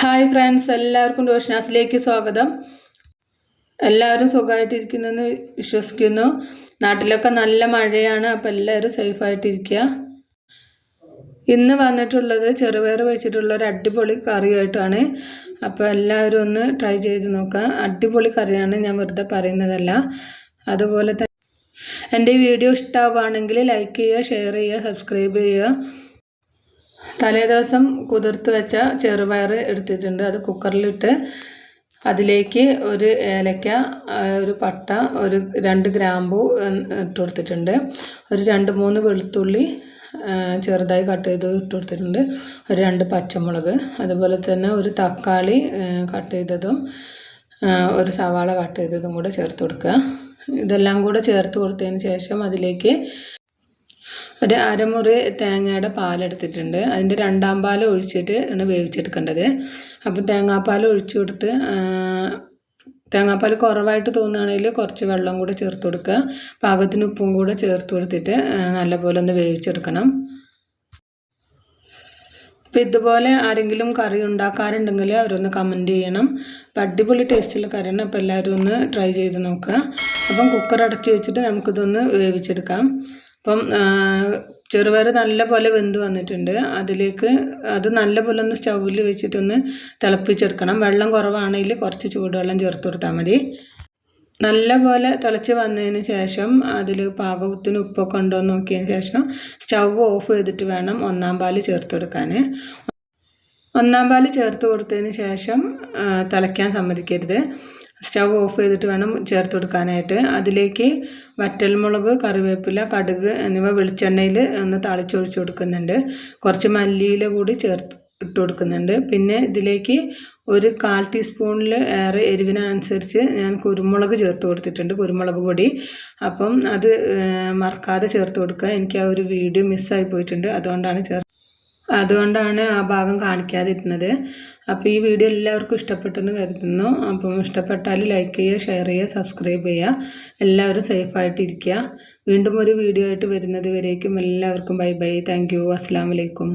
Hi friends എല്ലാവർക്കും ഡോഷനാസിലേക്ക് സ്വാഗതം. എല്ലാവരും സുഖമായിട്ടിരിക്കുന്നെന്ന് വിശ്വസിക്കുന്നു. നാട്ടിലൊക്കെ നല്ല മഴയാണ് അപ്പോൾ എല്ലാവരും സേഫായിട്ടിരിക്കുക ഇന്ന് വന്നിട്ടുള്ളത് ചെറുപയർ വെച്ചിട്ടുള്ള ഒരു അടിപൊളി കറിയായിട്ടാണ്. അപ്പോൾ എല്ലാവരും ഒന്ന് ട്രൈ ചെയ്ത് നോക്കാം. അടിപൊളി കറിയാണ് ഞാൻ വെറുതെ പറയുന്നതല്ല. അതുപോലെ തന്നെ എന്റെ ഈ വീഡിയോ ഇഷ്ടമാവുകയാണെങ്കിൽ ലൈക്ക് ചെയ്യുക ഷെയർ ചെയ്യുക സബ്സ്ക്രൈബ് ചെയ്യുക. തലേദിവസം കുതിർത്ത് വെച്ച ചെറുപയർ എടുത്തിട്ടുണ്ട്. അത് കുക്കറിലിട്ട് അതിലേക്ക് ഒരു ഏലക്ക ഒരു പട്ട ഒരു രണ്ട് ഗ്രാമ്പു ഇട്ട് കൊടുത്തിട്ടുണ്ട്. ഒരു രണ്ട് മൂന്ന് വെളുത്തുള്ളി ചെറുതായി കട്ട് ചെയ്ത് ഇട്ട് കൊടുത്തിട്ടുണ്ട്. ഒരു രണ്ട് പച്ചമുളക് അതുപോലെ തന്നെ ഒരു തക്കാളി കട്ട് ചെയ്തതും ഒരു സവാള കട്ട് ചെയ്തതും കൂടെ ചേർത്ത് കൊടുക്കുക. ഇതെല്ലാം കൂടെ ചേർത്ത് കൊടുത്തതിന് ശേഷം അതിലേക്ക് ഒരു അരമുറി തേങ്ങയുടെ പാലെടുത്തിട്ടുണ്ട്. അതിന്റെ രണ്ടാം പാൽ ഒഴിച്ചിട്ട് ആണ് വേവിച്ചെടുക്കേണ്ടത്. അപ്പോൾ തേങ്ങാപ്പാൽ ഒഴിച്ചു കൊടുത്ത് തേങ്ങാപ്പാൽ കുറവായിട്ട് തോന്നുകയാണെങ്കിൽ കുറച്ച് വെള്ളം കൂടെ ചേർത്ത് കൊടുക്കുക. പാകത്തിന് ഉപ്പും കൂടെ ചേർത്ത് കൊടുത്തിട്ട് നല്ലപോലെ ഒന്ന് വേവിച്ചെടുക്കണം. അപ്പോൾ ഇതുപോലെ ആരെങ്കിലും കറി ഉണ്ടാക്കാറുണ്ടെങ്കിൽ അവരൊന്ന് കമന്റ് ചെയ്യണം. അപ്പോൾ അടിപൊളി ടേസ്റ്റുള്ള കറിയാണ്. അപ്പോൾ എല്ലാവരും ഒന്ന് ട്രൈ ചെയ്ത് നോക്കുക. അപ്പം കുക്കർ അടച്ച് വെച്ചിട്ട് നമുക്കിതൊന്ന് വേവിച്ചെടുക്കാം. അപ്പം ചെറുപയർ നല്ലപോലെ വെന്ത് വന്നിട്ടുണ്ട്. അതിലേക്ക് അത് നല്ലപോലെ ഒന്ന് സ്റ്റൗവിൽ വെച്ചിട്ടൊന്ന് തിളപ്പിച്ചെടുക്കണം. വെള്ളം കുറവാണെങ്കിൽ കുറച്ച് ചൂടുവെള്ളം ചേർത്ത് കൊടുത്താൽ മതി. നല്ലപോലെ തിളച്ച് വന്നതിന് ശേഷം അതിൽ പാകത്തിന് ഉപ്പൊക്കെ ഉണ്ടോ എന്ന് നോക്കിയതിന് ശേഷം സ്റ്റൗ ഓഫ് ചെയ്തിട്ട് വേണം ഒന്നാം പാൽ ചേർത്ത് കൊടുക്കാൻ. ഒന്നാം പാൽ ചേർത്ത് കൊടുത്തതിന് ശേഷം തിളയ്ക്കാൻ സമ്മതിക്കരുത്. സ്റ്റൗ ഓഫ് ചെയ്തിട്ട് വേണം ചേർത്ത് കൊടുക്കാനായിട്ട്. അതിലേക്ക് വറ്റൽമുളക് കറിവേപ്പില കടുക് എന്നിവ വെളിച്ചെണ്ണയിൽ ഒന്ന് തളിച്ചൊഴിച്ച് കൊടുക്കുന്നുണ്ട്. കുറച്ച് മല്ലിയില കൂടി ചേർത്ത് ഇട്ട് കൊടുക്കുന്നുണ്ട്. പിന്നെ ഇതിലേക്ക് ഒരു കാൽ ടീസ്പൂണിൽ ഏറെ എരിവിനനുസരിച്ച് ഞാൻ കുരുമുളക് ചേർത്ത് കൊടുത്തിട്ടുണ്ട് കുരുമുളക് പൊടി. അപ്പം അത് മറക്കാതെ ചേർത്ത് കൊടുക്കുക. എനിക്ക് ആ ഒരു വീഡിയോ മിസ്സായി പോയിട്ടുണ്ട്. അതുകൊണ്ടാണ് ചേർ അതുകൊണ്ടാണ് ആ ഭാഗം കാണിക്കാതിരുന്നത്. അപ്പോൾ ഈ വീഡിയോ എല്ലാവർക്കും ഇഷ്ടപ്പെട്ടെന്ന് കരുതുന്നു. അപ്പം ഇഷ്ടപ്പെട്ടാൽ ലൈക്ക് ചെയ്യുക ഷെയർ ചെയ്യുക സബ്സ്ക്രൈബ് ചെയ്യുക. എല്ലാവരും സേഫായിട്ടിരിക്കുക വീണ്ടും ഒരു വീഡിയോ ആയിട്ട് വരുന്നത് വരേക്കും എല്ലാവർക്കും ബൈ ബൈ താങ്ക് യു അസ്സാം വലൈക്കും